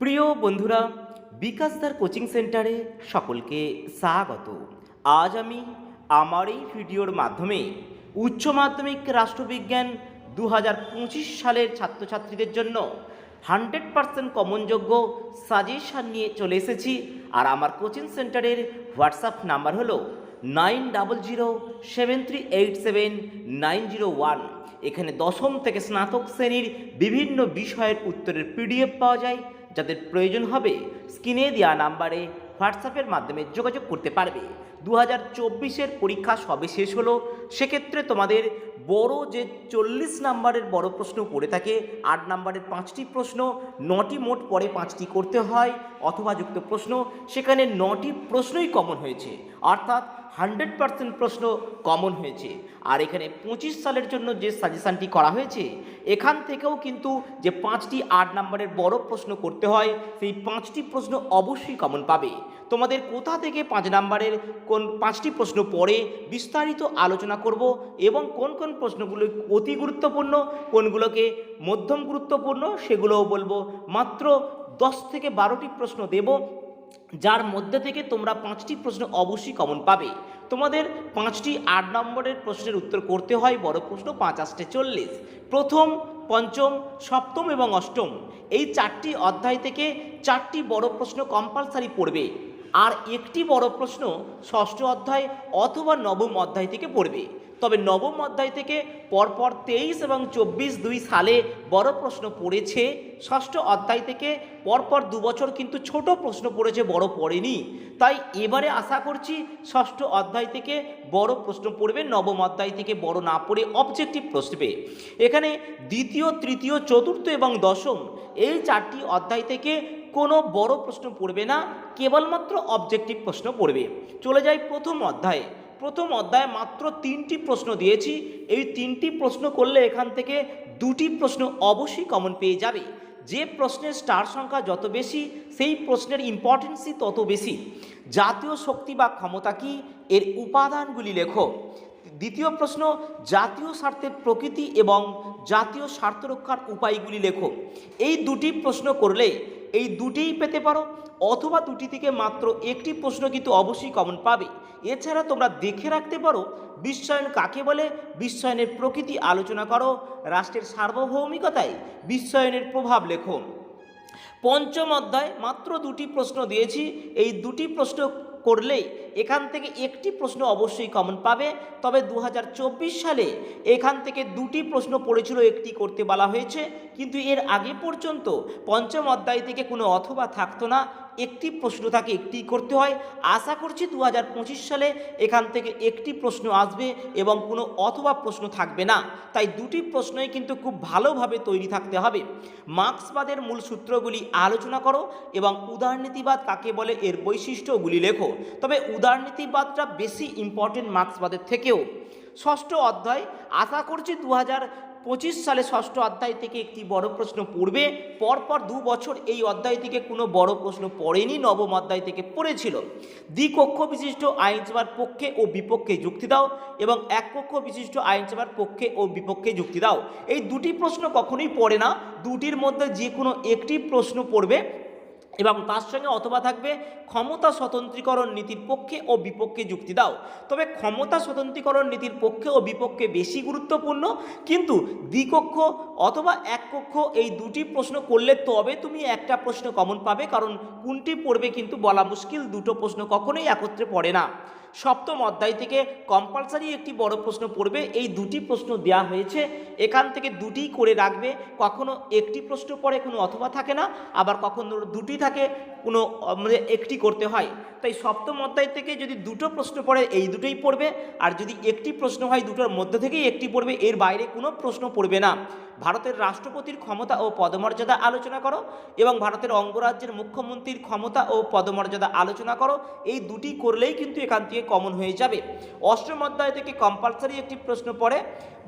প্রিয় বন্ধুরা বিকাশদার কোচিং সেন্টারে সকলকে স্বাগত। আজ আমি আমার এই ভিডিওর মাধ্যমে উচ্চ মাধ্যমিক রাষ্ট্রবিজ্ঞান দু হাজার পঁচিশ সালের ছাত্রছাত্রীদের জন্য হান্ড্রেড পারসেন্ট কমনযোগ্য সাজেশান নিয়ে চলে এসেছি। আর আমার কোচিং সেন্টারের হোয়াটসঅ্যাপ নাম্বার হলো nine double zero seven three eight seven nine zero one. এখানে দশম থেকে স্নাতক শ্রেণির বিভিন্ন বিষয়ের উত্তরের পিডিএফ পাওয়া যায়। যাদের প্রয়োজন হবে স্ক্রিনে দেওয়া নাম্বারে হোয়াটসঅ্যাপের মাধ্যমে যোগাযোগ করতে পারবে। দু হাজার চব্বিশের পরীক্ষা সবে শেষ হলো। সেক্ষেত্রে তোমাদের বড় যে চল্লিশ নাম্বারের বড় প্রশ্ন পড়ে থাকে, আট নাম্বারের পাঁচটি প্রশ্ন, নটি মোট পরে পাঁচটি করতে হয়, অথবা যুক্ত প্রশ্ন। সেখানে নটি প্রশ্নই কমন হয়েছে। অর্থাৎ হান্ড্রেড পার্সেন্ট প্রশ্ন কমন হয়েছে। আর এখানে পঁচিশ সালের জন্য যে সাজেশানটি করা হয়েছে, এখান থেকেও কিন্তু যে পাঁচটি আট নম্বরের বড় প্রশ্ন করতে হয়, সেই পাঁচটি প্রশ্ন অবশ্যই কমন পাবে। তোমাদের কোথা থেকে পাঁচ নাম্বারের কোন পাঁচটি প্রশ্ন পড়ে বিস্তারিত আলোচনা করব এবং কোন কোন প্রশ্নগুলো অতি গুরুত্বপূর্ণ, কোনগুলোকে মধ্যম গুরুত্বপূর্ণ, সেগুলোও বলব। মাত্র দশ থেকে বারোটি প্রশ্ন দেব যার মধ্যে থেকে তোমরা পাঁচটি প্রশ্ন অবশ্যই কমন পাবে। তোমাদের পাঁচটি আট নম্বরের প্রশ্নের উত্তর করতে হয়, বড় প্রশ্ন পাঁচ আষ্টে চল্লিশ। প্রথম, পঞ্চম, সপ্তম এবং অষ্টম, এই চারটি অধ্যায় থেকে চারটি বড় প্রশ্ন কম্পালসারি পড়বে। আর একটি বড় প্রশ্ন ষষ্ঠ অধ্যায় অথবা নবম অধ্যায় থেকে পড়বে। তবে নবম অধ্যায় থেকে পরপর তেইশ এবং চব্বিশ দুই সালে বড় প্রশ্ন পড়েছে। ষষ্ঠ অধ্যায় থেকে পরপর দু বছর কিন্তু ছোট প্রশ্ন পড়েছে, বড় পড়েনি। তাই এবারে আশা করছি ষষ্ঠ অধ্যায় থেকে বড় প্রশ্ন পড়বে, নবম অধ্যায় থেকে বড় না পড়ে অবজেক্টিভ প্রশ্নবে এখানে দ্বিতীয়, তৃতীয়, চতুর্থ এবং দশম এই চারটি অধ্যায় থেকে কোনো বড় প্রশ্ন পড়বে না, কেবলমাত্র অবজেক্টিভ প্রশ্ন পড়বে। চলে যাই প্রথম অধ্যায়ে। প্রথম অধ্যায়ে মাত্র তিনটি প্রশ্ন দিয়েছি। এই তিনটি প্রশ্ন করলে এখান থেকে দুটি প্রশ্ন অবশ্যই কমন পেয়ে যাবে। যে প্রশ্নের স্টার সংখ্যা যত বেশি, সেই প্রশ্নের ইম্পর্টেন্সই তত বেশি। জাতীয় শক্তি বা ক্ষমতা কি? এর উপাদানগুলি লেখো। দ্বিতীয় প্রশ্ন, জাতীয় স্বার্থের প্রকৃতি এবং জাতীয় স্বার্থ রক্ষার উপায়গুলি লেখো। এই দুটি প্রশ্ন করলে এই দুটিই পেতে পারো, অথবা দুটি থেকে মাত্র একটি প্রশ্ন কিন্তু অবশ্যই কমন পাবে। এছাড়া তোমরা দেখে রাখতে পারো, বিশ্বায়ন কাকে বলে? বিশ্বায়নের প্রকৃতি আলোচনা করো, রাষ্ট্রের সার্বভৌমিকতায় বিশ্বায়নের প্রভাব লেখো। পঞ্চম অধ্যায়, মাত্র দুটি প্রশ্ন দিয়েছি, এই দুটি প্রশ্ন করলে এখান থেকে একটি প্রশ্ন অবশ্যই কমন পাবে। তবে দু হাজার চব্বিশ সালে এখান থেকে দুটি প্রশ্ন পড়েছিল, একটি করতে বলা হয়েছে। কিন্তু এর আগে পর্যন্ত পঞ্চম অধ্যায় থেকে কোনো অথবা থাকতো না। একটি প্রশ্ন থাকে, একটি করতে হয়। আশা করছি দু হাজার পঁচিশ সালে এখান থেকে একটি প্রশ্ন আসবে এবং কোনো অথবা প্রশ্ন থাকবে না। তাই দুটি প্রশ্নই কিন্তু খুব ভালোভাবে তৈরি থাকতে হবে। মার্ক্সবাদের মূল সূত্রগুলি আলোচনা করো এবং উদারনীতিবাদ কাকে বলে এর বৈশিষ্ট্যগুলি লেখো। তবে উদারনীতিবাদটা বেশি ইম্পর্টেন্ট মার্ক্সবাদের থেকেও। ষষ্ঠ অধ্যায়, আশা করছি দু হাজার পঁচিশ সালে ষষ্ঠ অধ্যায় থেকে একটি বড় প্রশ্ন পড়বে। পরপর দু বছর এই অধ্যায় থেকে কোনো বড় প্রশ্ন পড়েনি, নবম অধ্যায় থেকে পড়েছিল। দ্বিকক্ষ বিশিষ্ট আইনসভার পক্ষে ও বিপক্ষে যুক্তি দাও এবং এক কক্ষ বিশিষ্ট আইনসভার পক্ষে ও বিপক্ষে যুক্তি দাও। এই দুটি প্রশ্ন কখনোই পড়ে না। দুটির মধ্যে যে কোনো একটি প্রশ্ন পড়বে। এবং তার সঙ্গে অথবা থাকবে ক্ষমতা স্বতন্ত্রীকরণ নীতির পক্ষে ও বিপক্ষে যুক্তি দাও। তবে ক্ষমতা স্বতন্ত্রীকরণ নীতির পক্ষে ও বিপক্ষে বেশি গুরুত্বপূর্ণ, কিন্তু দ্বিকক্ষ অথবা এক কক্ষ এই দুটি প্রশ্ন করলে তবে তুমি একটা প্রশ্ন কমন পাবে, কারণ কোনটি পড়বে কিন্তু বলা মুশকিল, দুটো প্রশ্ন কখনোই একত্রে পড়ে না। সপ্তম অধ্যায় থেকে কম্পালসারি একটি বড় প্রশ্ন পড়বে। এই দুটি প্রশ্ন দেওয়া হয়েছে। এখান থেকে দুটি করে রাখবে। কখনো একটি প্রশ্ন পড়ে কোনো অথবা থাকে না, আবার কখনো দুটি থাকে, কোনো আমাদের একটি করতে হয়। তাই সপ্তম অধ্যায় থেকে যদি দুটো প্রশ্ন পড়ে, এই দুটোই পড়বে। আর যদি একটি প্রশ্ন হয়, দুটোর মধ্যে থেকেই একটি পড়বে, এর বাইরে কোনো প্রশ্ন পড়বে না। ভারতের রাষ্ট্রপতির ক্ষমতা ও পদমর্যাদা আলোচনা করো এবং ভারতের অঙ্গরাজ্যের মুখ্যমন্ত্রীর ক্ষমতা ও পদমর্যাদা আলোচনা করো। এই দুটি করলেই কিন্তু এখান থেকে কমন হয়ে যাবে। অষ্টম অধ্যায় থেকে কম্পালসারি একটি প্রশ্ন পড়ে।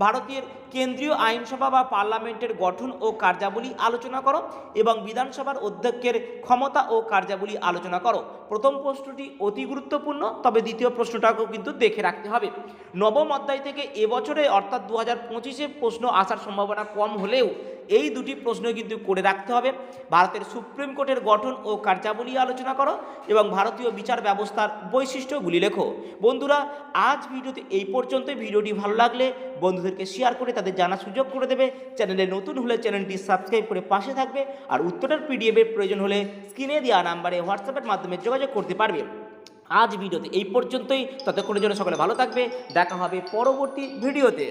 ভারতের কেন্দ্রীয় আইনসভা বা পার্লামেন্টের গঠন ও কার্যাবলী আলোচনা করো এবং বিধানসভার অধ্যক্ষের ক্ষমতা ও কার্যাবলী আলোচনা করো। প্রথম প্রশ্নটি অতি গুরুত্বপূর্ণ, তবে দ্বিতীয় প্রশ্নটাকেও কিন্তু দেখে রাখতে হবে। নবম অধ্যায় থেকে এবছরে, অর্থাৎ দু হাজার পঁচিশে প্রশ্ন আসার সম্ভাবনা কম হলেও এই দুটি প্রশ্ন কিন্তু করে রাখতে হবে। ভারতের সুপ্রিম কোর্টের গঠন ও কার্যাবলী আলোচনা করো এবং ভারতীয় বিচার ব্যবস্থার বৈশিষ্ট্যগুলি লেখো। বন্ধুরা, আজ ভিডিওতে এই পর্যন্তই। ভিডিওটি ভালো লাগলে বন্ধুদেরকে শেয়ার করে তাদের জানার সুযোগ করে দেবে। চ্যানেলে নতুন হলে চ্যানেলটি সাবস্ক্রাইব করে পাশে থাকবে আর উত্তরের পিডিএফের প্রয়োজন হলে স্ক্রিনে দেওয়া নাম্বারে হোয়াটসঅ্যাপের মাধ্যমে যোগাযোগ করতে পারবে। আজ ভিডিওতে এই পর্যন্তই। ততক্ষণের জন্য সকলে ভালো থাকবে। দেখা হবে পরবর্তী ভিডিওতে।